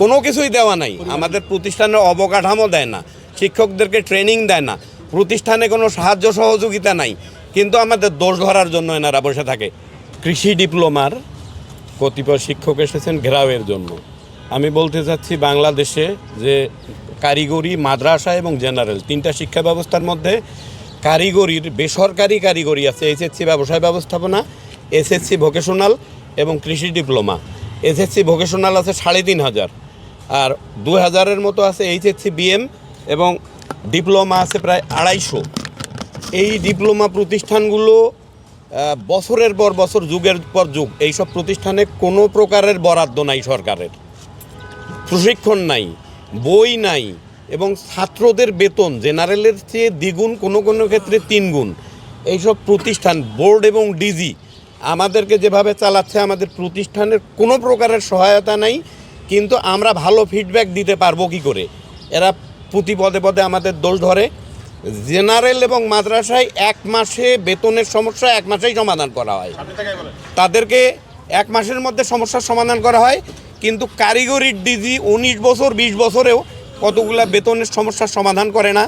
কোনো কিছুই দেওয়া নাই। আমাদের প্রতিষ্ঠানের অবকাঠামো দেয় না, শিক্ষকদেরকে ট্রেনিং দেয় না, প্রতিষ্ঠানে কোনো সাহায্য সহযোগিতা নাই। কিন্তু আমাদের দোষ ধরার জন্য এনারা বসে থাকে। কৃষি ডিপ্লোমার কতিপয় শিক্ষক এসেছেন ঘেরাওয়ের জন্য। আমি বলতে চাচ্ছি বাংলাদেশে যে কারিগরি, মাদ্রাসা এবং জেনারেল তিনটা শিক্ষা ব্যবস্থার মধ্যে কারিগরির বেসরকারি কারিগরি আছে এইচএসসি ব্যবসায় ব্যবস্থাপনা, এসএসসি ভোকেশনাল এবং কৃষি ডিপ্লোমা। এসএসসি ভোকেশনাল আছে সাড়ে তিন হাজার। আর দু হাজারের মতো আছে এইচএসসি বিএম এবং ডিপ্লোমা আছে প্রায় আড়াইশো। এই ডিপ্লোমা প্রতিষ্ঠানগুলো বছরের পর বছর, যুগের পর যুগ, এইসব প্রতিষ্ঠানে কোনো প্রকারের বরাদ্দ নাই সরকারের। প্রশিক্ষণ নাই, বই নাই, এবং ছাত্রদের বেতন, জেনারেলের চেয়ে দ্বিগুণ, কোনো কোনো ক্ষেত্রে তিনগুণ। এইসব প্রতিষ্ঠান, বোর্ড এবং ডিজি, আমাদেরকে যেভাবে চালাচ্ছে, আমাদের প্রতিষ্ঠানের কোনো প্রকারের সহায়তা নাই। কিন্তু আমরা ভালো ফিডব্যাক দিতে পারব কি করে? এরা প্রতি পদে পদে আমাদের দোষ ধরে। জেনারেল এবং মাদ্রাসায় এক মাসে বেতনের সমস্যা এক মাসেই সমাধান করা হয়। তাদেরকে এক মাসের মধ্যে সমস্যার সমাধান করা হয়। কিন্তু কারিগরির ডিজি উনিশ বছর বিশ বছরেও কতগুলা বেতনের সমস্যার সমাধান করে না।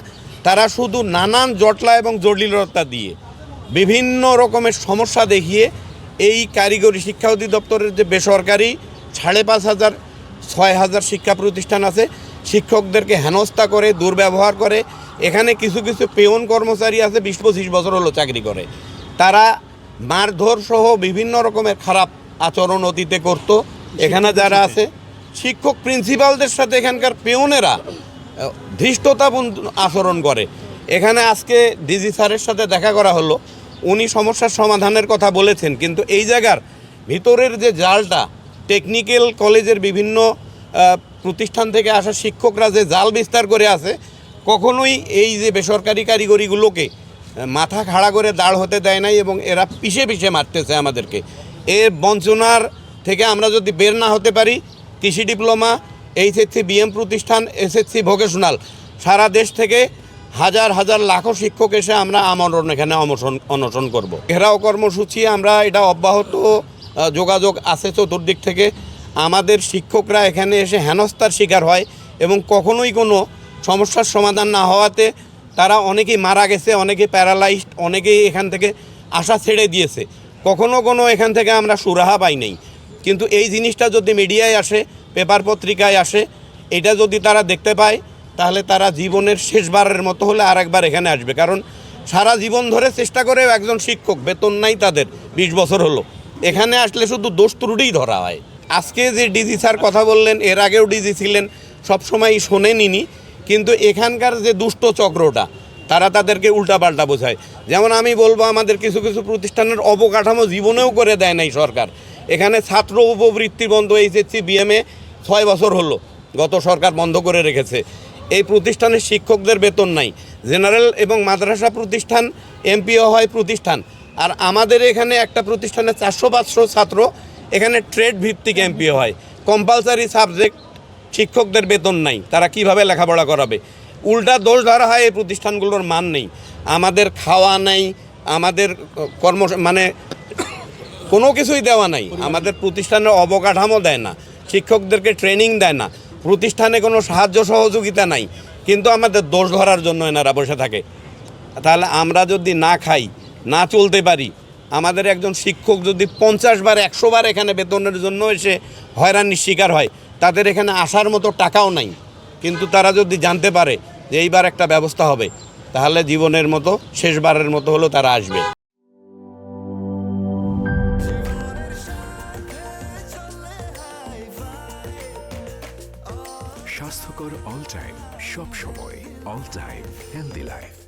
তারা শুধু নানান জটলা এবং জটিলতা দিয়ে বিভিন্ন রকমের সমস্যা দেখিয়ে এই কারিগরি শিক্ষা অধিদপ্তরের যে বেসরকারি সাড়ে পাঁচ হাজার ছয় হাজার শিক্ষা প্রতিষ্ঠান আছে। শিক্ষকদেরকে হেনস্থা করে দুর্ব্যবহার করে। এখানে কিছু কিছু পেয়ন কর্মচারী আছে বিশ পঁচিশ বছর হলো চাকরি করে। তারা মারধর সহ বিভিন্ন রকমের খারাপ আচরণ অতীতে করত। এখানে যারা আছে শিক্ষক প্রিন্সিপালদের সাথে এখানকার পেয়নেরা ধৃষ্টতা আচরণ করে। এখানে আজকে ডিজি স্যারের সাথে দেখা করা হলো। উনি সমস্যার সমাধানের কথা বলেছেন কিন্তু এই জায়গার ভিতরের যে জালটা টেকনিক্যাল কলেজের বিভিন্ন প্রতিষ্ঠান থেকে আসা শিক্ষকরা যে জাল বিস্তার করে আছে, কখনোই এই যে বেসরকারি কারিগরিগুলোকে মাথা খাড়া করে দাঁড় হতে দেয় নাই এবং এরা পিষে পিষে মারতেছে আমাদেরকে। এর বঞ্চনার থেকে আমরা যদি বের না হতে পারি, কৃষি ডিপ্লোমা, এইচএসসি বিএম প্রতিষ্ঠান, এসএসসি ভোকেশনাল, সারা দেশ থেকে হাজার হাজার লাখো শিক্ষক এসে আমরা আমরণ এখানে অনশন অনশন করব। ঘেরাও কর্মসূচি আমরা এটা অব্যাহত যোগাযোগ আছে চতুর্দিক থেকে। আমাদের শিক্ষকরা এখানে এসে হেনস্থার শিকার হয় এবং কখনোই কোনো সমস্যার সমাধান না হওয়াতে তারা অনেকেই মারা গেছে অনেকে প্যারালাইজড, অনেকেই এখান থেকে আশা ছেড়ে দিয়েছে। কখনো কোনো এখান থেকে আমরা সুরাহা পাই নাই। কিন্তু এই জিনিসটা যদি মিডিয়ায় আসে, পেপার পত্রিকায় আসে, এটা যদি তারা দেখতে পায়, তাহলে তারা জীবনের শেষবারের মতো হলে আরেকবার এখানে আসবে। কারণ সারা জীবন ধরে চেষ্টা করে একজন শিক্ষক, বেতন নাই তাদের, বিশ বছর হলো। এখানে আসলে শুধু দোষ ত্রুটিই ধরা হয়। আজকে যে ডিজি স্যার কথা বললেন, এর আগেও ডিজি ছিলেন, সবসময় শোনেনি কিন্তু এখানকার যে দুষ্ট চক্রটা, তারা তাদেরকে উল্টাপাল্টা বোঝায়। যেমন আমি বলব, আমাদের কিছু কিছু প্রতিষ্ঠানের অবকাঠামো জীবনেও করে দেয় নাই সরকার। এখানে ছাত্র উপবৃত্তি বন্ধ এইচএসসি, বিএমএ ছয় বছর হলো, গত সরকার বন্ধ করে রেখেছে। এই প্রতিষ্ঠানের শিক্ষকদের বেতন নাই। জেনারেল এবং মাদ্রাসা প্রতিষ্ঠান, এমপিও হয় প্রতিষ্ঠান। আর আমাদের এখানে একটা প্রতিষ্ঠানে চারশো পাঁচশো ছাত্র, এখানে ট্রেড ভিত্তিক এমপিও হয়। কম্পালসারি সাবজেক্ট শিক্ষকদের বেতন নাই, তারা কীভাবে লেখাপড়া করাবে? উল্টা দোষ ধরা হয়, এই প্রতিষ্ঠানগুলোর মান নেই। আমাদের খাওয়া নাই, আমাদের কর্ম মানে কোনো কিছুই দেওয়া নাই। আমাদের প্রতিষ্ঠানের অবকাঠামো দেয় না, শিক্ষকদেরকে ট্রেনিং দেয় না, প্রতিষ্ঠানে কোনো সাহায্য সহযোগিতা নাই। কিন্তু আমাদের দোষ ধরার জন্য এনারা বসে থাকে। তাহলে আমরা যদি না খাই না চলতে পারি। আমাদের একজন শিক্ষক যদি পঞ্চাশ বার, একশো বার এখানে বেতনের জন্য এসে হয়রানির শিকার হয়, তাদের এখানে আসার মতো টাকাও নাই। কিন্তু তারা যদি জানতে পারে যে এইবার একটা ব্যবস্থা হবে, তাহলে জীবনের মতো, শেষবারের মতো হলেও তারা আসবে। স্বাস্থ্যকর অল টাইম, সব সময় অল টাইম হেলদি লাইফ।